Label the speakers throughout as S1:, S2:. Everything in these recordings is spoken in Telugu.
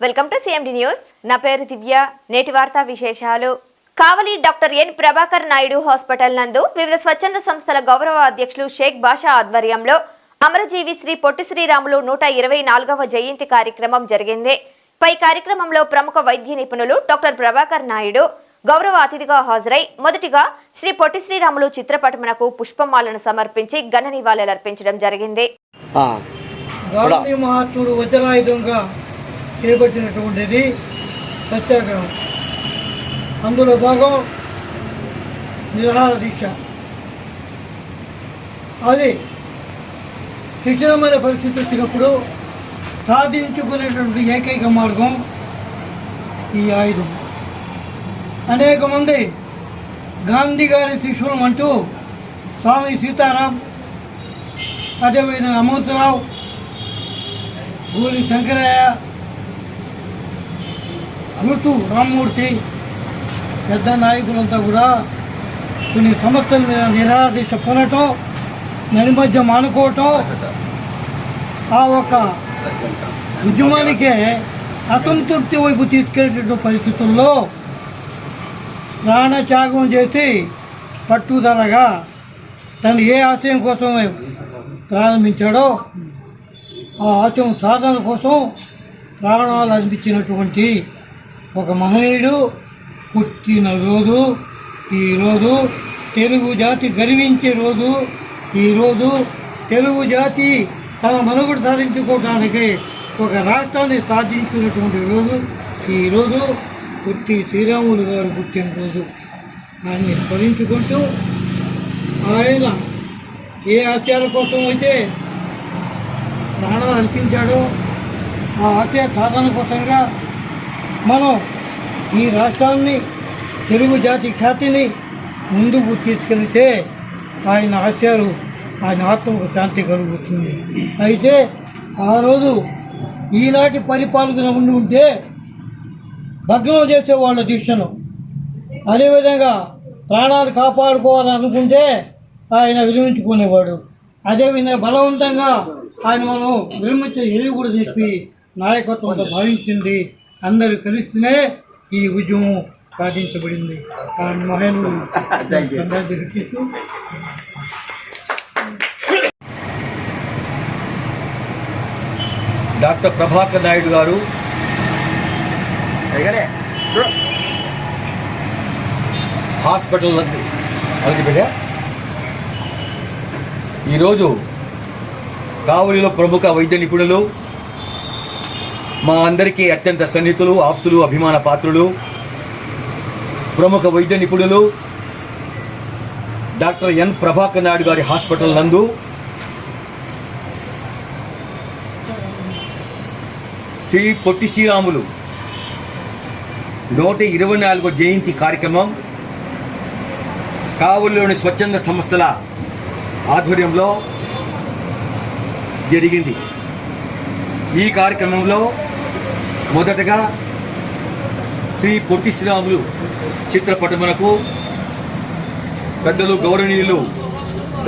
S1: వెల్కమ్ టు సిఎండి న్యూస్ నా పేరు దివ్య. నేటి వార్తా విశేషాలు. Kavali doctor N Prabhakar Naidu hospital నందు వివిధ స్వచ్ఛంద సంస్థల గౌరవ అధ్యక్షులు షేక్ బాషా ఆధ్వర్యంలో అమరజీవి శ్రీ పొట్టి శ్రీరాములు నూట ఇరవై నాలుగవ జయంతి కార్యక్రమం జరిగింది. పై కార్యక్రమంలో ప్రముఖ వైద్య నిపుణులు డాక్టర్ ప్రభాకర్ నాయుడు గౌరవ అతిథిగా హాజరై మొదటిగా శ్రీ పొట్టి శ్రీరాములు చిత్రపటమునకు పుష్పమాలను సమర్పించి ఘన నివాళులర్పించడం జరిగింది.
S2: చేపట్టినటువంటిది సత్యాగ్రహం. అందులో భాగం నిరహార దీక్ష. అది శిక్షణమైన పరిస్థితి వచ్చినప్పుడు సాధించుకునేటువంటి ఏకైక మార్గం ఈ ఆయుధం. అనేక మంది గాంధీ గారి శిష్యులు అంటూ స్వామి సీతారాం అదేవిధంగా అమృతరావు గూలి శంకరయ్య గుర్తు రామ్మూర్తి పెద్ద నాయకులంతా కూడా కొన్ని సంస్థల మీద నిరాదీశ పొనటం నడిమధ్య మానుకోవటం ఆ ఒక ఉద్యమానికే అసంతృప్తి వైపు తీసుకెళ్ళేటువంటి పరిస్థితుల్లో ప్రాణత్యాగం చేసి పట్టుదలగా తను ఏ ఆశయం కోసం ప్రారంభించాడో ఆ ఆశయం సాధన కోసం ప్రాణాలు అనిపించినటువంటి ఒక మహనీయుడు పుట్టిన రోజు ఈరోజు తెలుగు జాతి గర్వించే రోజు ఈరోజు తెలుగు జాతి తన మనుగడ సాధించుకోవడానికి ఒక రాష్ట్రాన్ని సాధించినటువంటి రోజు ఈరోజు పుట్టి శ్రీరాములు గారు పుట్టినరోజు ఆయన్ని స్మరించుకుంటూ ఆయన ఏ ఆచార కోసం అయితే ప్రాణాలు అర్పించాడో ఆ ఆశయ సాధన కోసంగా మనం ఈ రాష్ట్రాన్ని తెలుగు జాతి ఖ్యాతిని ముందుకు తీసుకెళ్తే ఆయన ఆశయాలు ఆయన ఆత్మకు శాంతి కలుగుతుంది. అయితే ఆ రోజు ఈనాటి పరిపాలన ఉండి ఉంటే భగ్నం చేసేవాళ్ళ దీక్షను అదేవిధంగా ప్రాణాలు కాపాడుకోవాలని అనుకుంటే ఆయన విరమించుకునేవాడు అదేవిధంగా బలవంతంగా ఆయన మనం విరమించే ఏవి కూడా చెప్పి నాయకత్వంతో భావించింది. అందరూ కలిస్తేనే ఈ ఉద్యమం సాధించబడింది. ఆ
S3: డాక్టర్ ప్రభాకర్ నాయుడు గారు. హాస్పిటల్ ఈరోజు కావలిలో ప్రముఖ వైద్య నిపుణులు మా అందరికీ అత్యంత సన్నిహితులు ఆప్తులు అభిమాన పాత్రులు ప్రముఖ వైద్య నిపుణులు డాక్టర్ ఎన్. ప్రభాకర్ నాయుడు గారి హాస్పిటల్ నందు శ్రీ పొట్టి శ్రీరాములు నూట ఇరవై నాలుగో జయంతి కార్యక్రమం కావలిలోని స్వచ్ఛంద సంస్థల ఆధ్వర్యంలో జరిగింది. ఈ కార్యక్రమంలో మొదటగా శ్రీ పొట్టి శ్రీరాములు చిత్రపటమునకు పెద్దలు గౌరవనీయులు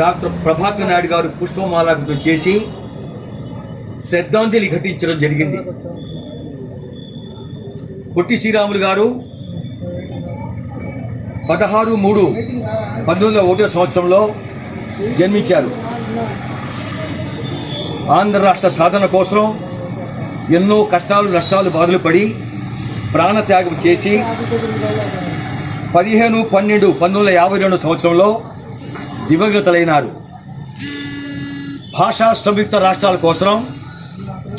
S3: డాక్టర్ ప్రభాకర్ నాయుడు గారు పుష్పమాలాభితం చేసి శ్రద్ధాంజలి ఘటించడం జరిగింది. పొట్టి శ్రీరాములు గారు పదహారు మూడు పంతొమ్మిది వందల ఒకటో సంవత్సరంలో జన్మించారు. ఆంధ్ర రాష్ట్ర సాధన కోసం ఎన్నో కష్టాలు నష్టాలు బాధలు పడి ప్రాణత్యాగం చేసి పదిహేను పన్నెండు పంతొమ్మిది వందల యాభై రెండు సంవత్సరంలో దివంగతులైనారు. భాషా సంయుక్త రాష్ట్రాల కోసం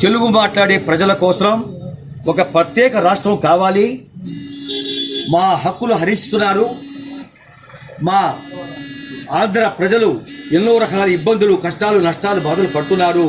S3: తెలుగు మాట్లాడే ప్రజల కోసం ఒక ప్రత్యేక రాష్ట్రం కావాలి. మా హక్కులు హరిస్తున్నారు మా ఆంధ్ర ప్రజలు ఎన్నో రకాల ఇబ్బందులు కష్టాలు నష్టాలు బాధలు పడుతున్నారు.